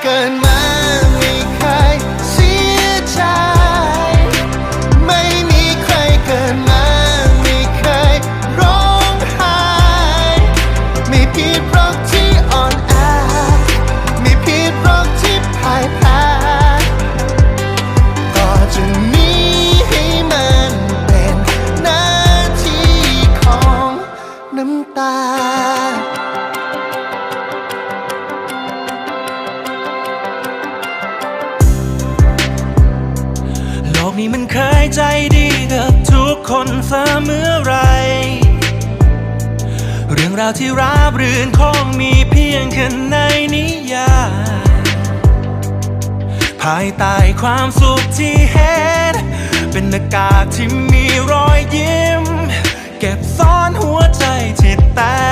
เกินมาไม่เคยเสียใจ ไม่มีใครเกินมาไม่เคยร้องไห้ไม่ผิดหรอกที่อ่อนแอไม่ผิดหรอกที่พ่ายแพ้ต่อจากนี้ให้มันเป็นหน้าที่ของน้ำตา กนี้มันเคยใจดีกับทุกคนเสมอไร เรื่องราวที่ราบรื่นคงมีเพียงแค่ในนิยายภายใต้ความสุขที่เห็น เป็นหน้ากากที่มีรอยยิ้ม เก็บซ่อนหัวใจที่แตก